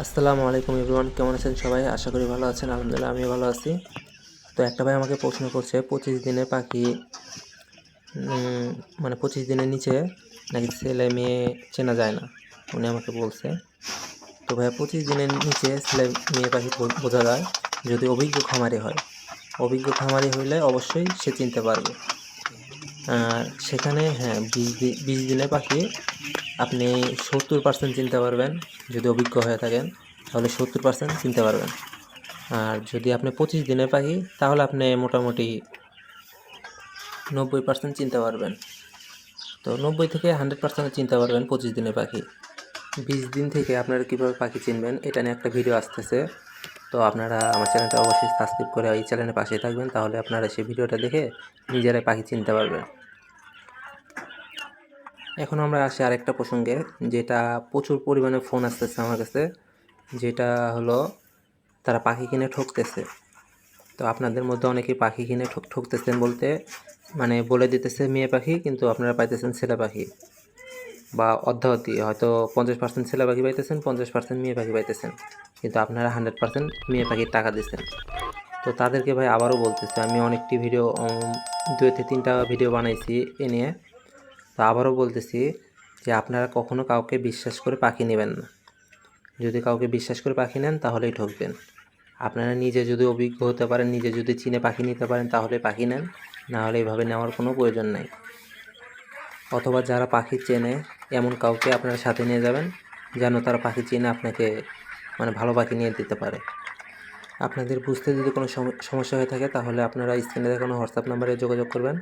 আসসালামু আলাইকুম এভরিওয়ান, কেমন আছেন সবাই? আশা করি ভালো আছেন, আলহামদুলিল্লাহ আমি ভালো আছি। তো একটা ভাই আমাকে প্রশ্ন করছে, পঁচিশ দিনে পাখি মানে পঁচিশ দিনের নিচে নাকি ছেলে মেয়ে চেনা যায় না? উনি আমাকে বলছে। তো ভাইয়া, পঁচিশ দিনের নিচে ছেলে মেয়ে পাখি বোঝা যায় যদি অভিজ্ঞ খামারি হয়। অভিজ্ঞ খামারি হইলে অবশ্যই সে চিনতে পারবে। আর সেখানে হ্যাঁ বিশ দি- বিশ দিনের পাখি আপনি সত্তর পার্সেন্ট চিনতে পারবেন। যদি অভিজ্ঞ হয়ে থাকেন, তাহলে সত্তর পার্সেন্ট চিনতে পারবেন। আর যদি আপনি পঁচিশ দিনের পাখি তাহলে আপনি মোটামুটি নব্বই পার্সেন্ট চিনতে পারবেন। তো নব্বই থেকে হান্ড্রেড পার্সেন্ট চিনতে পারবেন পঁচিশ দিনের পাখি বিশ দিন থেকে আপনারা কীভাবে পাখি চিনবেন, এটা নিয়ে একটা ভিডিও আসতেছে। তো আপনারা আমার চ্যানেলটা অবশ্যই সাবস্ক্রাইব করে এই চ্যানেলের পাশে থাকবেন, তাহলে আপনারা সেই ভিডিওটা দেখে নিজেরাই পাখি চিনতে পারবেন। এখন আমরা আসি আরেকটা প্রসঙ্গে, যেটা প্রচুর পরিমাণে ফোন আসতেছে আমার কাছে, যেটা হলো তারা পাখি কিনে ঠকতেছে। তো আপনাদের মধ্যে অনেকেই পাখি কিনে ঠক, ঠকতেছেন বলতে মানে বলে দিতেছে মেয়ে পাখি, কিন্তু আপনারা পাইতেছেন ছেলে পাখি। বা অর্ধাবধি হয়তো পঞ্চাশ পার্সেন্ট ছেলে পাখি পাইতেছেন, পঞ্চাশ পার্সেন্ট মেয়ে পাখি পাইতেছেন। কিন্তু আপনারা হান্ড্রেড পার্সেন্ট মেয়ে পাখির টাকা দিচ্ছেন তো তাদেরকে ভাই আবারও বলতেছে, আমি অনেকটি ভিডিও দুই থেকে তিনটা ভিডিও বানাইছি এ নিয়ে। তো আবারও বলতেছি যে আপনারা কখনো কাউকে বিশ্বাস করে পাখি নেবেন না। যদি কাউকে বিশ্বাস করে পাখি নেন, তাহলেই ঠকবেন। আপনারা নিজে যদি অভিজ্ঞ হতে পারেন, নিজে যদি চিনে পাখি নিতে পারেন, তাহলে পাখি নেন। না হলে এইভাবে নেওয়ার কোনো প্রয়োজন নাই। অথবা যারা পাখি চেনে, এমন কাউকে আপনারা সাথে নিয়ে যাবেন, যেন তারা পাখি চেনে আপনাকে মানে ভালো পাখি নিয়ে দিতে পারে। আপনাদের বুঝতে যদি কোনো সম- সমস্যা হয়ে থাকে, তাহলে আপনারা স্ক্রিনে দেখানো হোয়াটসঅ্যাপ নাম্বারে যোগাযোগ করবেন।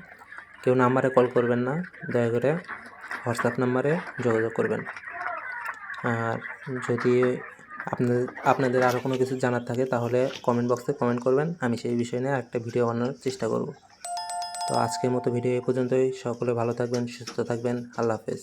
কেউ নাম্বারে কল করবেন না, দয়া করে হোয়াটসঅ্যাপ নাম্বারে যোগাযোগ করবেন। আর যদি আপনাদের আপনাদের আরও কোনো কিছু জানার থাকে, তাহলে কমেন্ট বক্সে কমেন্ট করবেন। আমি সেই বিষয় নিয়ে একটা ভিডিও বানানোর চেষ্টা করব। তো আজকের মতো ভিডিও এ পর্যন্তই। সকলে ভালো থাকবেন সুস্থ থাকবেন। আল্লাহ হাফেজ।